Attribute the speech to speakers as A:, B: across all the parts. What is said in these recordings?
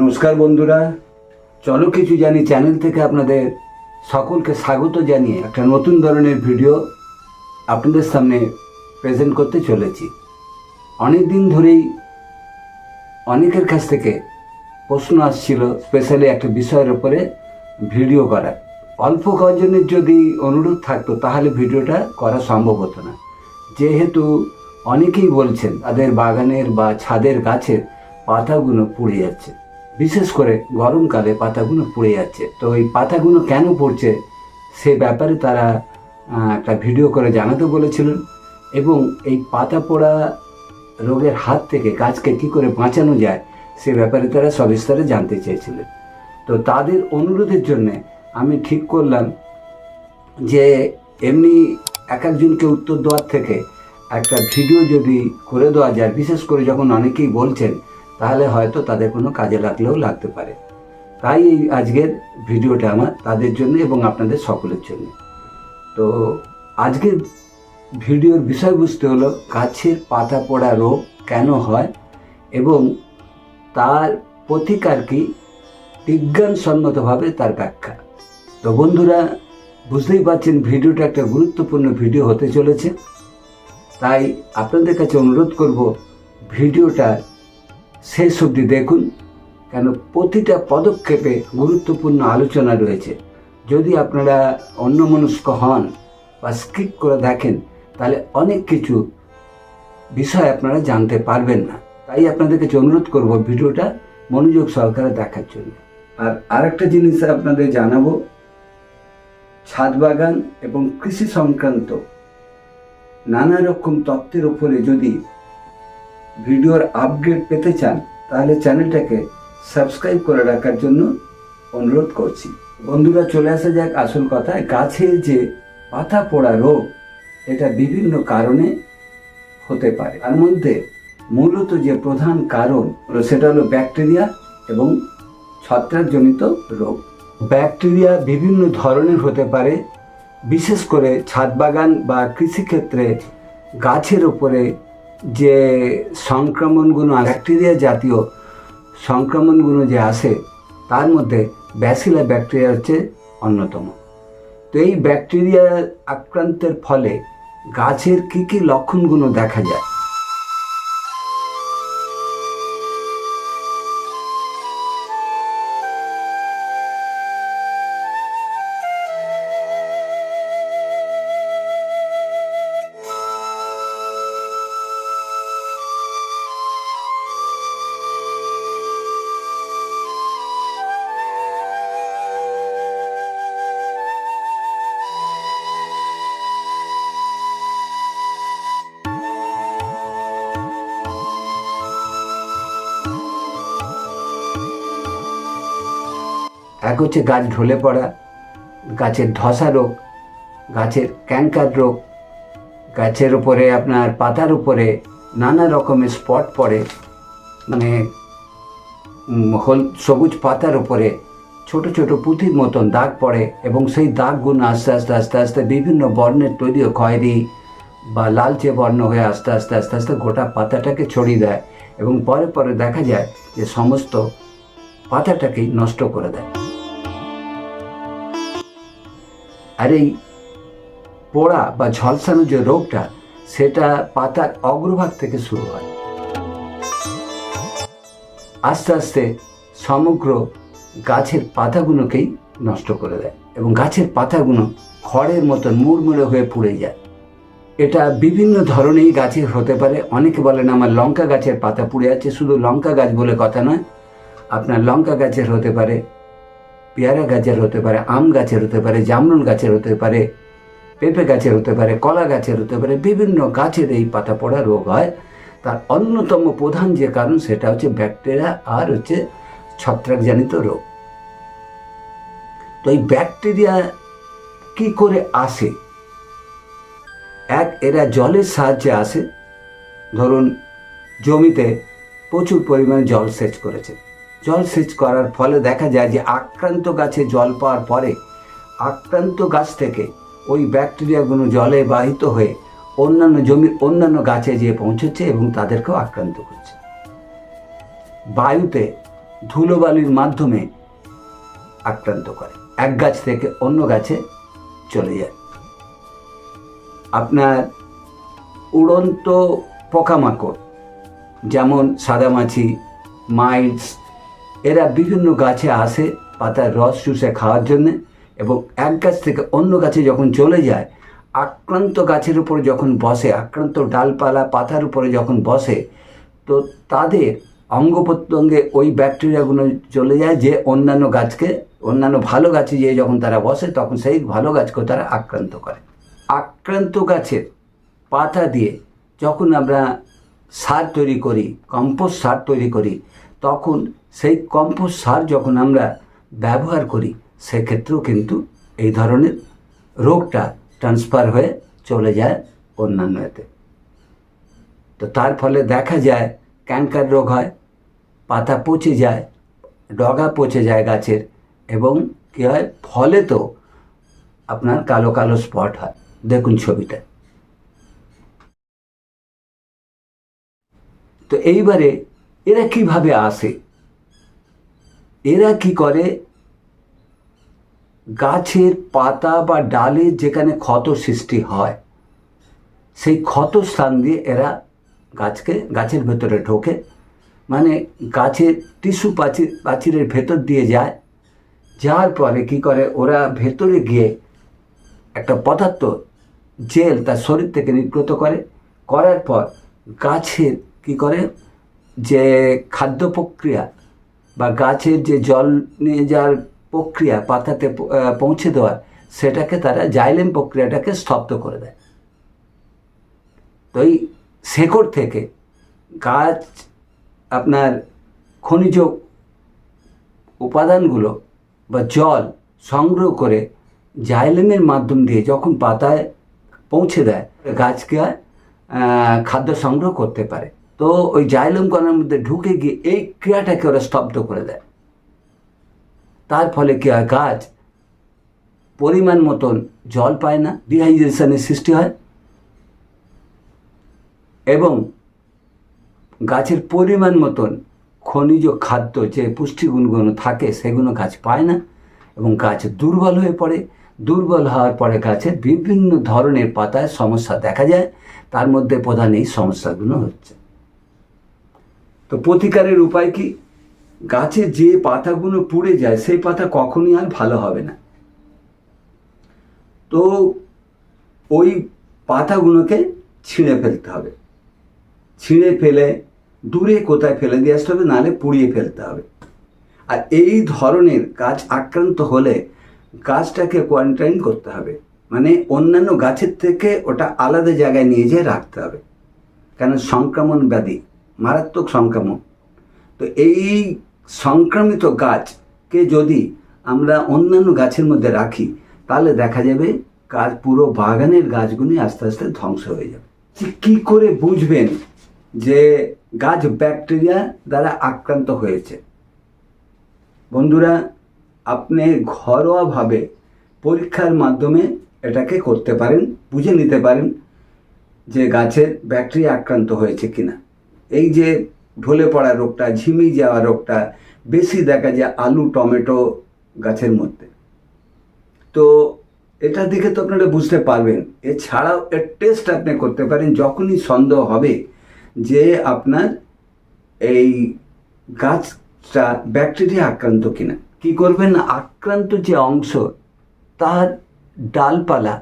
A: নমস্কার বন্ধুরা। চলো কিছু জানি চ্যানেল থেকে আপনাদের সকলকে স্বাগত জানিয়ে একটা নতুন ধরনের ভিডিও আপনাদের সামনে প্রেজেন্ট করতে চলেছি। অনেক দিন ধরেই অনেকের কাছ থেকে প্রশ্ন আসছিল স্পেশালি একটা বিষয়ের উপরে ভিডিও করার। অল্প কজনের যদি অনুরোধ থাকতো তাহলে ভিডিওটা করা সম্ভব হতো না। যেহেতু অনেকেই বলছেন, তাদের বাগানের বা ছাদের গাছের পাতাগুলো পুড়ে যাচ্ছে। বিশেষ করে গরমকালে পাতাগুলো পড়ে যাচ্ছে। তো এই পাতাগুলো কেন পড়ছে সে ব্যাপারে তারা একটা ভিডিও করে জানাতে বলেছিলেন এবং এই পাতা পোড়া রোগের হাত থেকে গাছকে কী করে বাঁচানো যায় সে ব্যাপারে তারা সবিস্তারে জানতে চেয়েছিলেন। তো তাদের অনুরোধের জন্য আমি ঠিক করলাম যে এমনি এক একজনকে উত্তর দেওয়ার থেকে একটা ভিডিও যদি করে দেওয়া যায়, বিশেষ করে যখন অনেকেই বলছেন তাহলে হয়তো তাদের কোনো কাজে লাগলেও লাগতে পারে। তাই এই আজকের ভিডিওটা আমার তাদের জন্য এবং আপনাদের সকলের জন্য। তো আজকের ভিডিওর বিষয়বস্তু হলো, গাছের পাতা পড়া রোগ কেন হয় এবং তার প্রতিকার কি? বিজ্ঞানসম্মতভাবে তার ব্যাখ্যা। তো বন্ধুরা, বুঝতেই পারছেন ভিডিওটা একটা গুরুত্বপূর্ণ ভিডিও হতে চলেছে। তাই আপনাদের কাছে অনুরোধ করব, ভিডিওটা শেষ অবধি দেখুন কেন প্রতিটা পদক্ষেপে গুরুত্বপূর্ণ আলোচনা রয়েছে। যদি আপনারা অন্যমনস্ক হন বা স্কিপ করে দেখেন, তাহলে অনেক কিছু বিষয় আপনারা জানতে পারবেন না। তাই আপনাদের কাছে অনুরোধ করব ভিডিওটা মনোযোগ সহকারে দেখার জন্য। আর আরেকটা জিনিস আপনাদের জানাব, ছাদ বাগান এবং কৃষি সংক্রান্ত নানা রকম তত্ত্বের উপরে যদি ভিডিওর আপডেট পেতে চান, তাহলে চ্যানেলটাকে সাবস্ক্রাইব করে রাখার জন্য অনুরোধ করছি। বন্ধুরা, চলে আসা যাক আসল কথায়। গাছের যে পাতা পড়া রোগ, এটা বিভিন্ন কারণে হতে পারে। তার মধ্যে মূলত যে প্রধান কারণ, সেটা হলো ব্যাকটেরিয়া এবং ছত্রাকজনিত রোগ। ব্যাকটেরিয়া বিভিন্ন ধরনের হতে পারে, বিশেষ করে ছাদ বাগান বা কৃষিক্ষেত্রে গাছের ওপরে যে সংক্রমণগুলো ব্যাকটেরিয়া জাতীয় সংক্রমণগুলো যে আসে, তার মধ্যে ব্যাসিলা ব্যাকটেরিয়া হচ্ছে অন্যতম। তো এই ব্যাকটেরিয়া আক্রান্তের ফলে গাছের কী কী লক্ষণগুলো দেখা যায়? এক হচ্ছে গাছ ঢলে পড়া, গাছের ধসা রোগ, গাছের ক্যাঙ্কার রোগ, গাছের উপরে আপনার পাতার উপরে নানা রকমের স্পট পড়ে মানে হল, সবুজ পাতার উপরে ছোট ছোট পুঁথির মতন দাগ পড়ে এবং সেই দাগগুলো আস্তে আস্তে আস্তে আস্তে বিভিন্ন বর্ণের তৈরি খয়েরি বা লালচে বর্ণ হয়ে আস্তে আস্তে আস্তে আস্তে গোটা পাতাটাকে ছড়িয়ে দেয় এবং পরে পরে দেখা যায় যে সমস্ত পাতাটাকেই নষ্ট করে দেয়। আর এই পোড়া বা ঝলসানো যে রোগটা, সেটা পাতার অগ্রভাগ থেকে শুরু হয়। আস্তে আস্তে সমগ্র গাছের পাতাগুলোকেই নষ্ট করে দেয় এবং গাছের পাতাগুলো খড়ের মতন মুড়মুড়ে হয়ে পুড়ে যায়। এটা বিভিন্ন ধরনেরই গাছের হতে পারে। অনেকে বলেন, আমার লঙ্কা গাছের পাতা পুড়ে যাচ্ছে। শুধু লঙ্কা গাছ বলে কথা নয়, আপনার লঙ্কা গাছের হতে পারে পেয়ারা গাছের হতে পারে, আম গাছের হতে পারে, জামরুল গাছের হতে পারে, পেঁপে গাছের হতে পারে, কলা গাছের হতে পারে, বিভিন্ন গাছের এই পাতা পড়া রোগ হয়। তার অন্যতম প্রধান যে কারণ সেটা হচ্ছে ব্যাকটেরিয়া আর হচ্ছে ছত্রাকজনিত রোগ। তো এই ব্যাকটেরিয়া কি করে আসে? এক, এরা জলের সাহায্যে আসে। ধরুন, জমিতে প্রচুর পরিমাণে জল সেচ করেছে। জল সেচ করার ফলে দেখা যায় যে আক্রান্ত গাছে জল পাওয়ার পরে আক্রান্ত গাছ থেকে ওই ব্যাকটেরিয়াগুলো জলে বাহিত হয়ে অন্যান্য জমির অন্যান্য গাছে যেয়ে পৌঁছচ্ছে এবং তাদেরকেও আক্রান্ত করছে। বায়ুতে ধুলোবালির মাধ্যমে আক্রান্ত করে। এক গাছ থেকে অন্য গাছে চলে যায়। আপনার উড়ন্ত পোকামাকড়, যেমন সাদামাছি মাইটস এরা বিভিন্ন গাছে আসে পাতার রস চুষে খাওয়ার জন্যে এবং এক গাছ থেকে অন্য গাছে যখন চলে যায়, আক্রান্ত গাছের উপরে যখন বসে, আক্রান্ত ডালপালা পাতার উপরে যখন বসে, তো তাদের অঙ্গ প্রত্যঙ্গে ওই ব্যাকটেরিয়াগুলো চলে যায় যে অন্যান্য গাছকে, অন্যান্য ভালো গাছে যেয়ে যখন তারা বসে, তখন সেই ভালো গাছকে তারা আক্রান্ত করে। আক্রান্ত গাছের পাতা দিয়ে যখন আমরা সার তৈরি করি কম্পোস্ট সার তৈরি করি, তখন সেই কম্পোস্ট সার যখন আমরা ব্যবহার করি, সেক্ষেত্রেও কিন্তু এই ধরনের রোগটা ট্রান্সফার হয়ে চলে যায় অন্যান্য এতে তো তার ফলে দেখা যায় ক্যান্সার রোগ হয়, পাতা পচে যায়, ডগা পচে যায় গাছের এবং কী হয়, ফলে তো আপনার কালো কালো স্পট হয়। দেখুন ছবিটা। তো এইবারে এরা কীভাবে আসে? এরা কি করে? গাছের পাতা বা ডালে যেখানে ক্ষত সৃষ্টি হয়, সেই ক্ষত স্থান দিয়ে এরা গাছকে, গাছের ভেতরে ঢোকে। মানে গাছের টিস্যু প্রাচীর প্রাচীরের ভেতর দিয়ে যায়। যাওয়ার পরে কি করে? ওরা ভেতরে গিয়ে একটা পদার্থ, জেল তার শরীর থেকে নির্গত করে। করার পর গাছের কি করে? যে খাদ্য প্রক্রিয়া বা গাছের যে জল নিয়ে যাওয়ার প্রক্রিয়া, পাতাতে পৌঁছে দেওয়ার, সেটাকে তারা জাইলেম প্রক্রিয়াটাকে স্তব্ধ করে দেয়। তো এই শেকড় থেকে গাছ, আপনার খনিজ উপাদানগুলো বা জল সংগ্রহ করে জাইলেমের মাধ্যম দিয়ে যখন পাতায় পৌঁছে দেয়, গাছকে খাদ্য সংগ্রহ করতে পারে। তো ওই জাইলেম কণার মধ্যে ঢুকে গিয়ে এই ক্রিয়াটাকে ওরা স্তব্ধ করে দেয়। তার ফলে কি হয়? গাছ পরিমাণ মতন জল পায় না, ডিহাইড্রেশনের সৃষ্টি হয় এবং গাছের পরিমাণ মতন খনিজ খাদ্য যে পুষ্টিগুণগুলো থাকে সেগুলো গাছ পায় না এবং গাছ দুর্বল হয়ে পড়ে। দুর্বল হওয়ার পরে গাছের বিভিন্ন ধরনের পাতায় সমস্যা দেখা যায়। তার মধ্যে প্রধান এই সমস্যাগুলো হচ্ছে। তো প্রতিকারের উপায় কি? গাছে যে পাতাগুলো পুড়ে যায়, সেই পাতা কখনই আর ভালো হবে না। তো ওই পাতাগুলোকে ছিঁড়ে ফেলতে হবে। ছিঁড়ে ফেলে দূরে কোথায় ফেলে দিয়ে আসতে হবে, নাহলে পুড়িয়ে ফেলতে হবে। আর এই ধরনের গাছ আক্রান্ত হলে গাছটাকে কোয়ারেন্টাইন করতে হবে। মানে অন্যান্য গাছের থেকে ওটা আলাদা জায়গায় নিয়ে যেয়ে রাখতে হবে। কেন? সংক্রমণ ব্যাধি। মারাত্মক সংক্রমণ। তো এই সংক্রামিত গাছকে যদি আমরা অন্যান্য গাছের মধ্যে রাখি, তাহলে দেখা যাবে গাছ পুরো বাগানের গাছগুলি আস্তে আস্তে ধ্বংস হয়ে যাবে। যে কী করে বুঝবেন যে গাছ ব্যাকটেরিয়া দ্বারা আক্রান্ত হয়েছে? বন্ধুরা, আপনি ঘরোয়াভাবে পরীক্ষার মাধ্যমে এটাকে করতে পারেন, বুঝে নিতে পারেন যে গাছের ব্যাকটেরিয়া আক্রান্ত হয়েছে কিনা। এই যে ঢলে পড়া রোগটা ঝিমি যাওয়া রোগটা, বেশি দেখা যায় আলু, টমেটো গাছের মধ্যে। তো এটা দেখে তো আপনারা বুঝতে পারবেন। এছাড়াও এর টেস্ট আপনি করতে পারেন যখনই সন্দেহ হবে যে আপনার এই গাছটা ব্যাকটেরিয়া আক্রান্ত কিনা। কি করবেন? আক্রান্ত যে অংশ, তার ডালপালা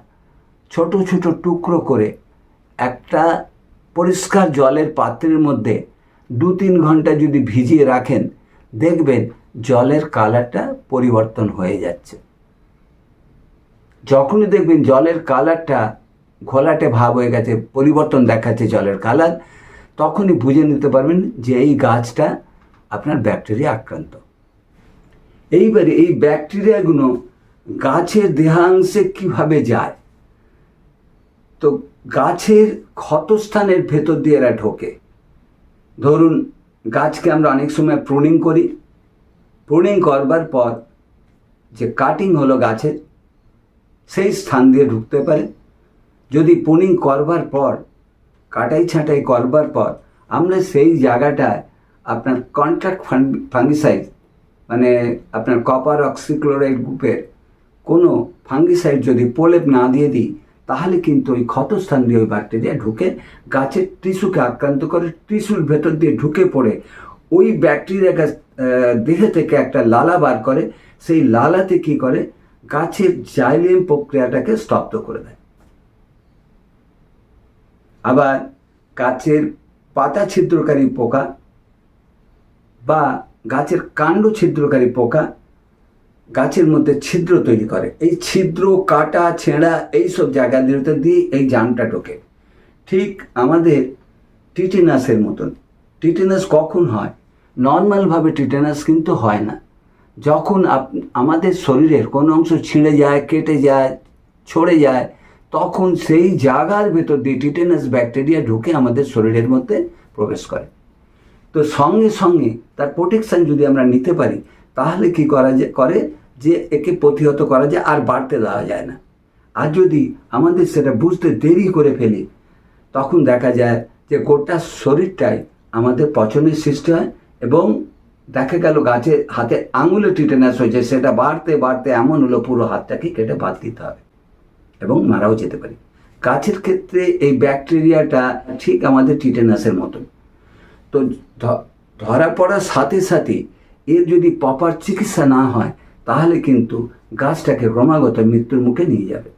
A: ছোট ছোট টুকরো করে একটা পরিষ্কার জলের পাত্রের মধ্যে দু তিন ঘণ্টা যদি ভিজিয়ে রাখেন, দেখবেন জলের কালারটা পরিবর্তন হয়ে যাচ্ছে। যখনই দেখবেন জলের কালারটা ঘোলাটে ভাব হয়ে গেছে, পরিবর্তন দেখাচ্ছে জলের কালার, তখনই বুঝে নিতে পারবেন যে এই গাছটা আপনার ব্যাকটেরিয়া আক্রান্ত। এইবারে এই ব্যাকটেরিয়াগুলো গাছের দেহাংশে কীভাবে যায়? তো গাছের ক্ষতস্থানের ভেতর দিয়ে এরা ঢোকে। ধরুন, গাছকে আমরা অনেক সময় প্রুনিং করি। প্রুনিং করবার পর যে কাটিং হলো গাছের, সেই স্থান দিয়ে ঢুকতে পারে। যদি পুনিং করবার পর, কাটাই ছাঁটাই করবার পর, আমরা সেই জায়গাটায় আপনার কন্ট্রাক্ট ফাঙ্গিসাইড মানে আপনার কপার অক্সিক্লোরাইড গ্রুপের কোনো ফাঙ্গিসাইড যদি প্রলেপ না দিয়ে দিই তাহলে কিন্তু ওই ক্ষতস্থান দিয়ে ওই ব্যাকটেরিয়া ঢুকে, গাছের টিস্যুকে আক্রান্ত করে টিস্যুর ভেতর দিয়ে ঢুকে পড়ে। ওই ব্যাকটেরিয়া গাছ দেহে থেকে একটা লালা বার করে, সেই লালাতে কি করে? গাছের জাইলিম প্রক্রিয়াটাকে স্তব্ধ করে দেয়। আবার গাছের পাতা ছিদ্রকারী পোকা বা গাছের কাণ্ড ছিদ্রকারী পোকা গাছের মধ্যে ছিদ্র তৈরি করে। এই ছিদ্র, কাটা, ছেঁড়া এইসব জায়গাগুলোতে দিয়ে এই জামটা ঢোকে। ঠিক আমাদের টিটেনাসের মতন। টিটেনাস কখন হয়? নর্মালভাবে টিটেনাস কিন্তু হয় না। যখন আমাদের শরীরের কোনো অংশ ছিঁড়ে যায়, কেটে যায়, ছড়ে যায়, তখন সেই জায়গার ভেতর দিয়ে টিটেনাস ব্যাকটেরিয়া ঢুকে আমাদের শরীরের মধ্যে প্রবেশ করে। তো সঙ্গে সঙ্গে তার প্রোটেকশান যদি আমরা নিতে পারি, তাহলে কি করা করে? যে একে প্রতিহত করা যায় আর বাড়তে দেওয়া যায় না। আর যদি আমাদের সেটা বুঝতে দেরি করে ফেলি, তখন দেখা যায় যে গোটা শরীরটাই আমাদের পচনের সৃষ্টি হয় এবং দেখা গেল গাছের হাতে আঙুলে টিটেনাস হয়েছে, সেটা বাড়তে বাড়তে এমন হলো পুরো হাতটাকে কেটে বাদ দিতে হবে এবং মারাও যেতে পারি। গাছের ক্ষেত্রে এই ব্যাকটেরিয়াটা ঠিক আমাদের টিটেনাসের মতন। তো ধরা পড়ার সাথে সাথে এর যদি প্রপার চিকিৎসা না হয় তাহলে কিন্তু গাছটাকে ক্রমাগত মৃত্যুর মুখে নিয়ে যাবে।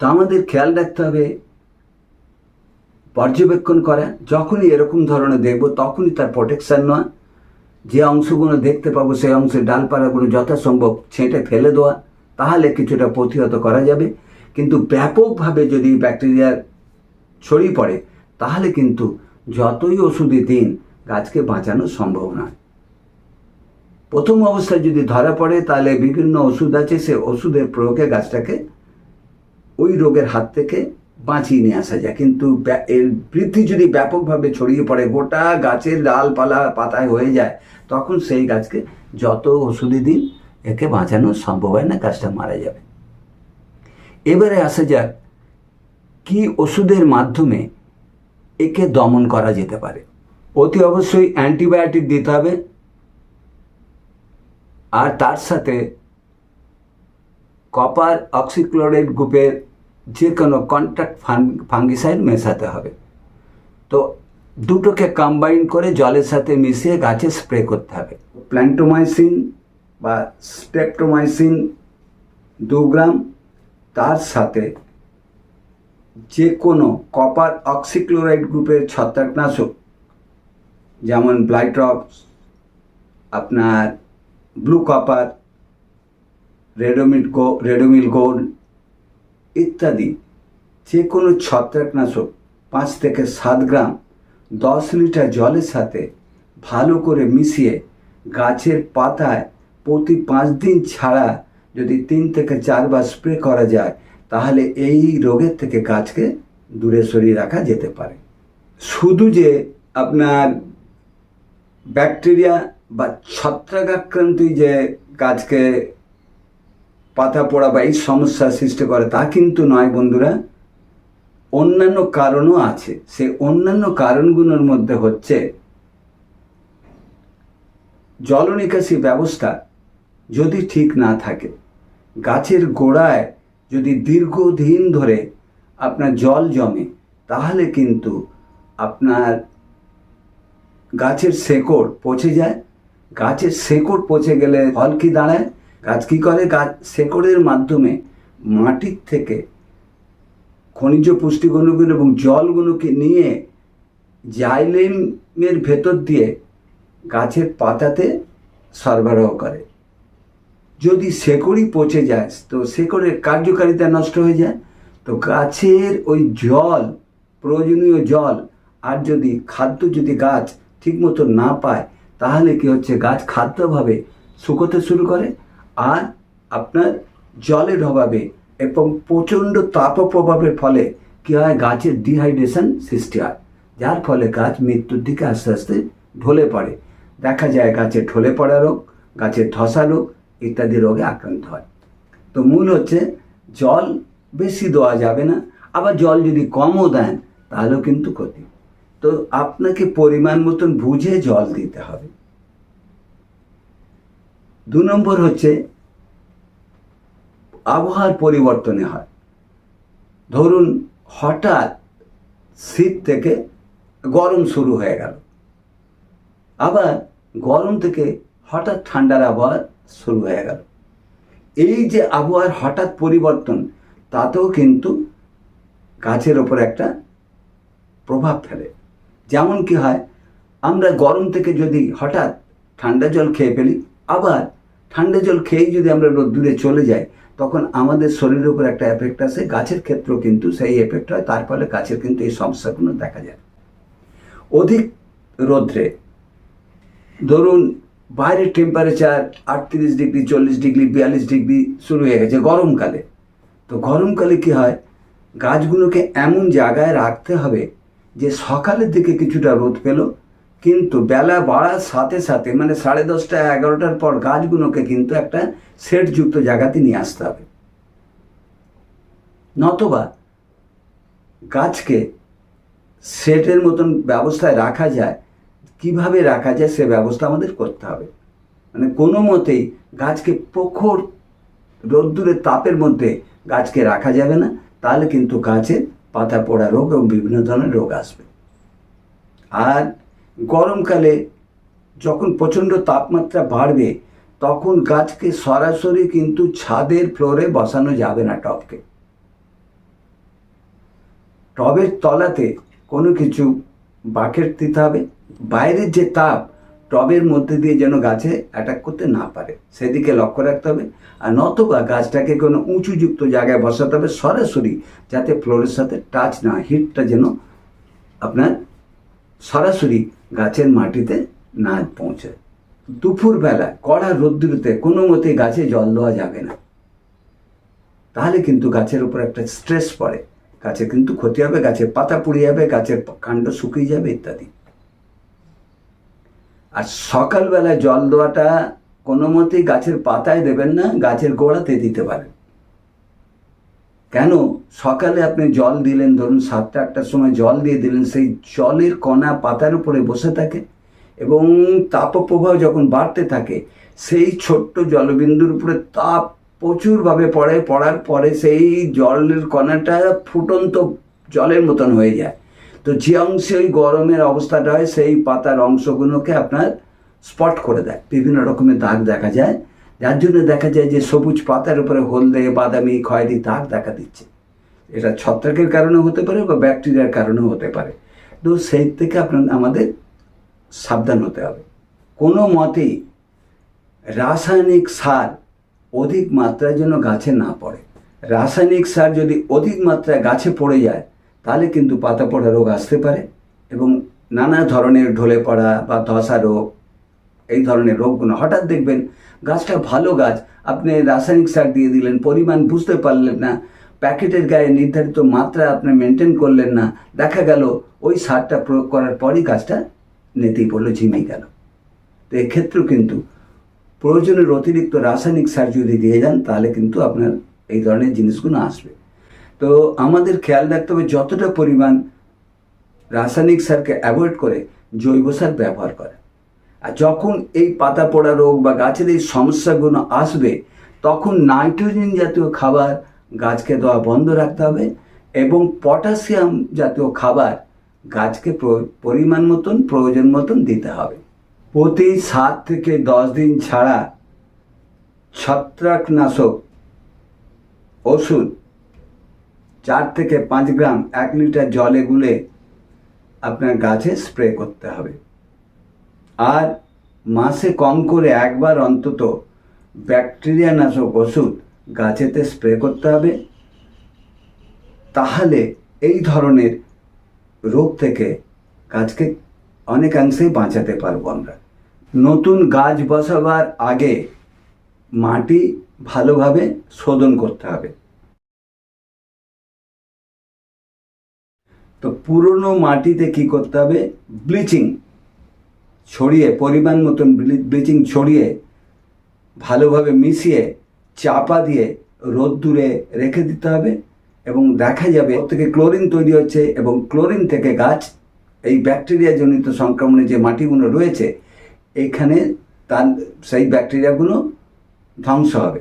A: তো আমাদের খেয়াল রাখতে হবে, পর্যবেক্ষণ করা, যখনই এরকম ধরনের দেখব তখনই তার প্রোটেকশান নেওয়া, যে অংশগুলো দেখতে পাবো সেই অংশের ডালপালাগুলো যথাসম্ভব ছেঁটে ফেলে দেওয়া, তাহলে কিছুটা প্রতিহত করা যাবে। কিন্তু ব্যাপকভাবে যদি ব্যাকটেরিয়া ছড়িয়ে পড়ে, তাহলে কিন্তু যতই ওষুধই দিন, গাছকে বাঁচানো সম্ভব নয়। প্রথম অবস্থায় যদি ধরা পড়ে, তাহলে বিভিন্ন ওষুধ আছে, সে ওষুধের প্রয়োগে গাছটাকে ওই রোগের হাত থেকে বাঁচিয়ে নিয়ে আসা যায়। কিন্তু এর বৃদ্ধি যদি ব্যাপকভাবে ছড়িয়ে পড়ে, গোটা গাছের ডালপালা পাতায় হয়ে যায়, তখন সেই গাছকে যত ওষুধই দিন, একে বাঁচানো সম্ভব হয় না, গাছটা মারা যাবে। এবারে আসা যাক, কি ওষুধের মাধ্যমে একে দমন করা যেতে পারে? অতি অবশ্যই অ্যান্টিবায়োটিক দিতে হবে। আর তার সাথে কপার অক্সিক্লোরাইড গ্রুপের যে কোনো কন্ট্যাক্ট ফাঙ্গিসাইড মেশাতে হবে। তো দুটোকে কম্বাইন করে জলের সাথে মিশিয়ে গাছে স্প্রে করতে হবে। প্ল্যান্টোমাইসিন বা স্টেপটোমাইসিন দু গ্রাম, তার সাথে যে কোনো কপার অক্সিক্লোরাইড গ্রুপের ছত্রাকনাশক, যেমন ব্লাইট্রপস আপনার blue copper Ridomil go Ridomil gold ইত্যাদি। যে কোনো ছত্রাকনাশক পাঁচ থেকে সাত গ্রাম, দশ লিটার জলের সাথে ভালো করে মিশিয়ে গাছের পাতায় প্রতি পাঁচ দিন ছাড়া যদি তিন থেকে চারবার স্প্রে করা যায়, তাহলে এই রোগের থেকে গাছকে দূরে সরিয়ে রাখা যেতে পারে। শুধু যে আপনার ব্যাকটেরিয়া বা ছত্রাক আক্রান্তই যে গাছকে পাতা পড়া বা এই সমস্যার সৃষ্টি করে, তা কিন্তু নয় বন্ধুরা। অন্যান্য কারণও আছে। সেই অন্যান্য কারণগুলোর মধ্যে হচ্ছে জল নিকাশি ব্যবস্থা যদি ঠিক না থাকে। গাছের গোড়ায় যদি দীর্ঘদিন ধরে আপনার জল জমে, তাহলে কিন্তু আপনার গাছের শেকড় পচে যায় গাছের শেকড় পচে গেলে ফল কি দাঁড়ায়? গাছ কি করে? গাছ শেকড়ের মাধ্যমে মাটির থেকে খনিজ পুষ্টিগুণগুলো এবং জলগুলোকে নিয়ে জাইলেমের ভেতর দিয়ে গাছের পাতাতে সরবরাহ করে। যদি শেকড়ই পচে যায়, তো শেকড়ের কার্যকারিতা নষ্ট হয়ে যায়। তো গাছের ওই জল, প্রয়োজনীয় জল, আর যদি খাদ্য যদি গাছ ঠিকমতো না পায় তাহলে কি হচ্ছে? গাছ খাদ্যভাবে শুকোতে শুরু করে আর আপনার জলের অভাবে এবং প্রচণ্ড তাপ প্রভাবের ফলে কী হয়? গাছের ডিহাইড্রেশন সৃষ্টি হয়। যার ফলে গাছ মৃত্যুর দিকে আস্তে আস্তে ঢলে পড়ে। দেখা যায় গাছে ঢলে পড়া রোগ গাছের ধসা রোগ ইত্যাদি রোগে আক্রান্ত হয়। তো মূল হচ্ছে জল বেশি দেওয়া যাবে না। আবার জল যদি কমও দেন তাহলেও কিন্তু ক্ষতি। তো আপনাকে পরিমাণ মতন বুঝে জল দিতে হবে। দু নম্বর হচ্ছে, আবহাওয়ার পরিবর্তনে হয়। ধরুন, হঠাৎ শীত থেকে গরম শুরু হয়ে গেল। আবার গরম থেকে হঠাৎ ঠান্ডার আবহাওয়া শুরু হয়ে গেল। এই যে আবহাওয়ার হঠাৎ পরিবর্তন, তাতেও কিন্তু গাছের ওপর একটা প্রভাব ফেলে। যেমন কি হয়, আমরা গরম থেকে যদি হঠাৎ ঠান্ডা জল খেয়ে ফেলি আবার ঠান্ডা জল খেয়েই যদি আমরা রোদ্দুরে চলে যাই, তখন আমাদের শরীরের উপর একটা এফেক্ট আসে, গাছের ক্ষেত্রেও কিন্তু সেই এফেক্ট হয়, তার ফলে গাছের কিন্তু এই সমস্যাগুলো দেখা যায়। অধিক রোদ্রে, ধরুন বাইরের টেম্পারেচার আটত্রিশ ডিগ্রি, চল্লিশ ডিগ্রি, বিয়াল্লিশ ডিগ্রি শুরু হয়ে গেছে গরমকালে। তো গরমকালে কি হয়? গাছগুলোকে এমন জায়গায় রাখতে হবে যে সকালের দিকে কিছুটা রোদ পেল কিন্তু বেলা বাড়ার সাথে সাথে মানে সাড়ে দশটা এগারোটার পর গাছগুলোকে কিন্তু একটা সেটযুক্ত জায়গাতে নিয়ে আসতে হবে। নতবা গাছকে সেটের মতন ব্যবস্থায় রাখা যায়, কীভাবে রাখা যায় সে ব্যবস্থা আমাদের করতে হবে। মানে কোনো মতেই গাছকে প্রখর রোদ্দুরের তাপের মধ্যে গাছকে রাখা যাবে না, তাহলে কিন্তু গাছের পাতা পোড়া রোগ এবং বিভিন্ন ধরনের রোগ আসবে। আর গরমকালে যখন প্রচণ্ড তাপমাত্রা বাড়বে, তখন গাছকে সরাসরি কিন্তু ছাদের ফ্লোরে বসানো যাবে না টবকে। টবের তলাতে কোনো কিছু বাকেট দিতে হবে। বাইরের যে তাপ, টবের মধ্যে দিয়ে যেন গাছে অ্যাটাক করতে না পারে। সেদিকে লক্ষ্য রাখতে হবে। আর নতবা গাছটাকে কোনো উঁচুযুক্ত জায়গায় বসাতে হবে সরাসরি, যাতে ফ্লোরের সাথে টাচ না হিটটা যেন আপনার সরাসরি গাছের মাটিতে না পৌঁছায় দুপুরবেলা কড়া রোদ্দুরতে কোনো মতে গাছে জল দেওয়া যাবে না। তাহলে কিন্তু গাছের উপর একটা স্ট্রেস পড়ে। গাছে কিন্তু ক্ষতি হবে গাছের পাতা পুড়ে যাবে, গাছের কাণ্ড শুকিয়ে যাবে ইত্যাদি। আর সকালবেলা জল দেওয়াটা কোনো মতেই গাছের পাতায় দেবেন না, গাছের গোড়াতে দিতে পারেন। কেন? সকালে আপনি জল দিলেন, ধরুন সাতটা, আটটার সময় জল দিয়ে দিলেন, সেই জলের কণা পাতার উপরে বসে থাকে এবং তাপপ্রবাহ যখন বাড়তে থাকে, সেই ছোট্ট জলবিন্দুর উপরে তাপ প্রচুরভাবে পড়ে, পড়ার পরে সেই জলের কণাটা ফুটন্ত জলের মতন হয়ে যায়। তো যে অংশে ওই গরমের অবস্থাটা হয়, সেই পাতার অংশগুলোকে আপনার স্পট করে দেয়। বিভিন্ন রকমের দাগ দেখা যায়। যার জন্য দেখা যায় যে সবুজ পাতার উপরে হলদে বাদামি খয়েরি দাগ দেখা দিচ্ছে। এটা ছত্রাকের কারণে হতে পারে বা ব্যাকটেরিয়ার কারণেও হতে পারে। তো সেই থেকে আপনার, আমাদের সাবধান হতে হবে। কোনো মতেই রাসায়নিক সার অধিক মাত্রায় যেন গাছে না পড়ে। রাসায়নিক সার যদি অধিক মাত্রায় গাছে পড়ে যায়, তাহলে কিন্তু পাতা পড়া রোগ আসতে পারে এবং নানা ধরনের ঢলে পড়া বা ধসা রোগ, এই ধরনের রোগগুলো হঠাৎ দেখবেন গাছটা ভালো গাছ। আপনি রাসায়নিক সার দিয়ে দিলেন, পরিমাণ বুঝতে পারলেন না। প্যাকেটের গায়ে নির্ধারিত মাত্রা আপনি মেনটেন করলেন না। দেখা গেল, ওই সারটা প্রয়োগ করার পরই গাছটা নেতেই পড়ল, ঝিমিয়ে গেল। তো এক্ষেত্রেও কিন্তু প্রয়োজনের অতিরিক্ত রাসায়নিক সার যদি দিয়ে যান, তাহলে কিন্তু আপনার এই ধরনের জিনিসগুলো আসবে। তো আমাদের খেয়াল রাখতে হবে, যতটা পরিমাণ রাসায়নিক সারকে অ্যাভয়েড করে জৈব সার ব্যবহার করে। আর যখন এই পাতা পোড়া রোগ বা গাছের এই সমস্যাগুলো আসবে, তখন নাইট্রোজেন জাতীয় খাবার গাছকে দেওয়া বন্ধ রাখতে হবে এবং পটাশিয়াম জাতীয় খাবার গাছকে পরিমাণ মতন, প্রয়োজন মতন দিতে হবে। প্রতি সাত থেকে দশ দিন ছাড়া ছত্রাকনাশক ওষুধ চার থেকে পাঁচ গ্রাম এক লিটার জলে গুলে আপনার গাছে স্প্রে করতে হবে। আর মাসে কম করে একবার অন্তত ব্যাকটেরিয়া নাশক ওষুধ গাছেতে স্প্রে করতে হবে। তাহলে এই ধরনের রোগ থেকে গাছকে অনেকাংশেই বাঁচাতে পারব আমরা। নতুন গাছ বসাবার আগে মাটি ভালোভাবে শোধন করতে হবে। তো পুরনো মাটিতে কি করতে হবে? ব্লিচিং ছড়িয়ে, পরিমাণ মতন ব্লিচিং ছড়িয়ে, ভালোভাবে মিশিয়ে, চাপা দিয়ে রোদ্দুরে রেখে দিতে হবে এবং দেখা যাবে থেকে ক্লোরিন তৈরি হচ্ছে এবং ক্লোরিন থেকে গাছ, এই ব্যাকটেরিয়া জনিত সংক্রমণে যে মাটিগুলো রয়েছে, এখানে তার, সেই ব্যাকটেরিয়াগুলো ধ্বংস হবে।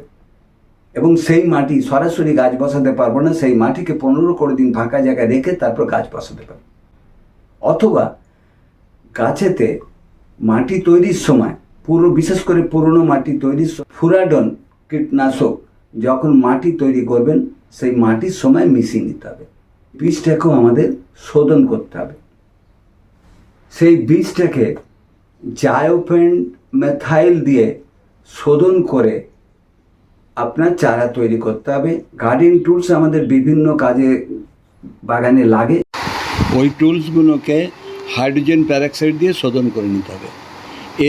A: এবং সেই মাটি সরাসরি গাছ বসাতে পারব না, সেই মাটিকে পনেরো কুড়ি দিন ফাঁকা জায়গায় রেখে তারপর গাছ বসাতে পারব। অথবা গাছেতে মাটি তৈরির সময়, পুরো, বিশেষ করে পুরনো মাটি তৈরির ফুরাডন কীটনাশক যখন মাটি তৈরি করবেন, সেই মাটির সময় মিশিয়ে নিতে হবে। বীজটাকেও আমাদের শোধন করতে হবে। সেই বীজটাকে জায়োফেন্ট মেথাইল দিয়ে শোধন করে আপনার চারা তৈরি করতে হবে। গার্ডেন টুলস আমাদের বিভিন্ন কাজে বাগানে লাগে। ওই টুলসগুলোকে হাইড্রোজেন প্যারাক্সাইড দিয়ে শোধন করে নিতে হবে।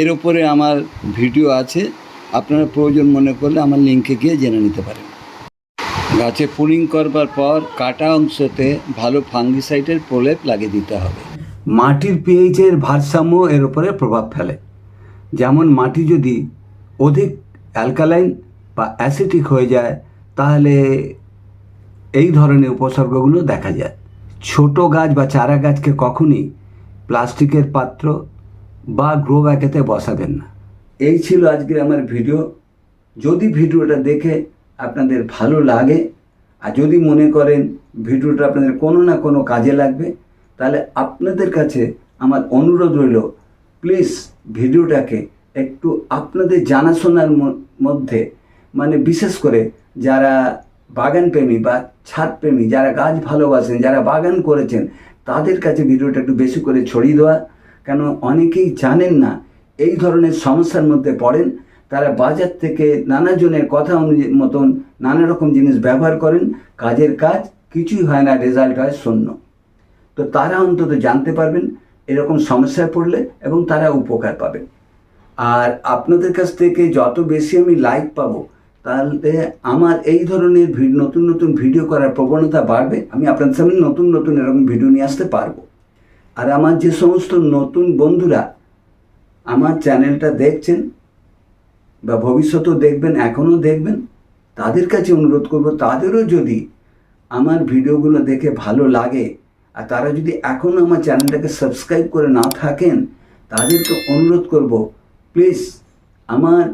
A: এর ওপরে আমার ভিডিও আছে, আপনারা প্রয়োজন মনে করলে আমার লিঙ্কে গিয়ে জেনে নিতে পারেন। গাছে পুলিং করবার পর কাটা অংশতে ভালো ফাঙ্গিসাইডের প্রলেপ লাগিয়ে দিতে হবে। মাটির পিএইচের ভারসাম্য এর ওপরে প্রভাব ফেলে। যেমন মাটি যদি অধিক অ্যালকালাইন বা অ্যাসিটিক হয়ে যায়, তাহলে এই ধরনের উপসর্গগুলো দেখা যায়। ছোট গাছ বা চারা গাছকে কখনই প্লাস্টিকের পাত্র বা গ্রো ব্যাগেতে বসাবেন না। এই ছিল আজকের আমার ভিডিও। যদি ভিডিওটা দেখে আপনাদের ভালো লাগে, আর যদি মনে করেন ভিডিওটা আপনাদের কোনো না কোনো কাজে লাগবে, তাহলে আপনাদের কাছে আমার অনুরোধ রইল প্লিজ ভিডিওটাকে একটু আপনাদের জানাশোনার মধ্যে মানে বিশেষ করে যারা বাগান প্রেমী বা ছাদ প্রেমী যারা গাছ ভালোবাসেন, যারা বাগান করেছেন তাদের কাছে ভিডিওটা একটু বেশি করে ছড়িয়ে দেওয়া। কেন অনেকেই জানেন না, এই ধরনের সমস্যার মধ্যে পড়েন। তারা বাজার থেকে নানা জনের কথা অনুযায়ী মতন নানা রকম জিনিস ব্যবহার করেন। কাজের কাজ কিছুই হয় না রেজাল্ট হয় শূন্য। তো তারা অন্তত জানতে পারবেন এরকম সমস্যায় পড়লে এবং তারা উপকার পাবেন। আর আপনাদের কাছ থেকে যত বেশি আমি লাইক পাবো তাহলে আমার এই ধরনের নতুন নতুন ভিডিও করার প্রবণতা বাড়বে। আমি আপনাদের সামনে নতুন নতুন এরকম ভিডিও নিয়ে আসতে পারব। আর আমার যে সমস্ত নতুন বন্ধুরা আমার চ্যানেলটা দেখছেন বা ভবিষ্যতেও দেখবেন, এখনও দেখবেন, তাদের কাছে অনুরোধ করব, তাদেরও যদি আমার ভিডিওগুলো দেখে ভালো লাগে, আর তারা যদি এখনও আমার চ্যানেলটাকে সাবস্ক্রাইব করে না থাকেন, তাদেরকে অনুরোধ করব, প্লিজ আমার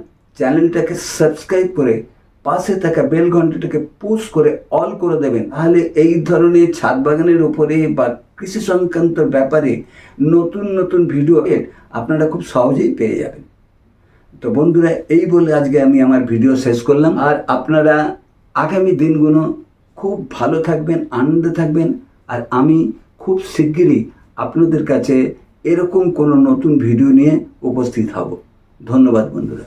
A: চ্যানেলটাকে সাবস্ক্রাইব করে পাশে থাকা বেল ঘন্টাটাকে পুশ করে অল করে দেবেন। তাহলে এই ধরনের ছাদ বাগানের উপরে বা কৃষি সংক্রান্ত ব্যাপারে নতুন নতুন ভিডিও আপনারা খুব সহজেই পেয়ে যাবেন। তো বন্ধুরা, এই বলে আজকে আমি আমার ভিডিও শেষ করলাম। আর আপনারা আগামী দিনগুলো খুব ভালো থাকবেন, আনন্দে থাকবেন। আর আমি খুব শিগগিরই আপনাদের কাছে এরকম কোনো নতুন ভিডিও নিয়ে উপস্থিত হব। ধন্যবাদ বন্ধুরা।